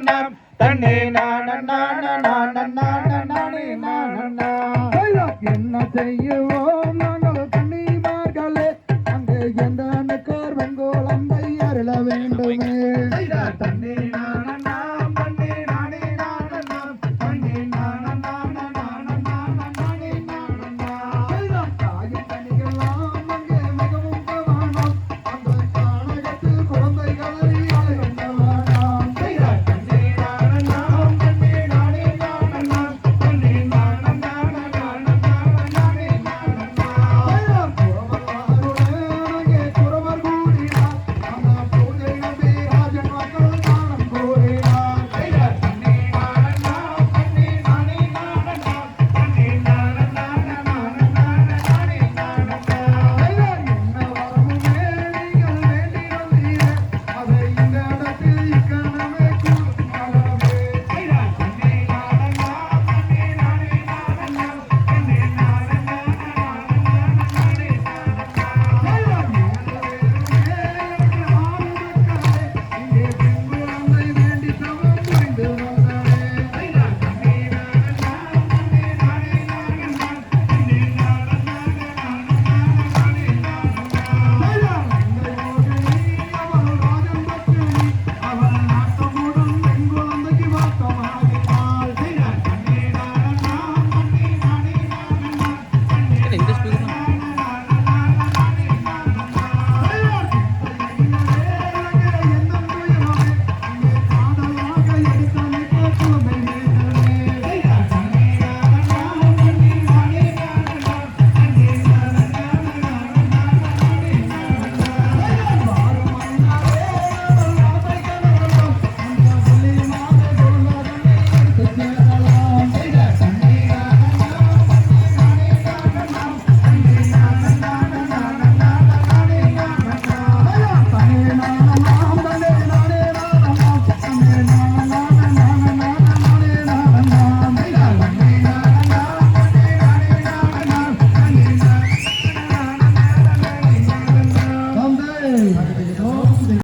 நானம் தன்னே நான நான நான நான நானே நானண்ணா என்ன செய்யுவோம் நாங்கள் கண்ணிமார்களே அங்கே என்றான கார் வெங்கோலம் அருள வேண்டுமே?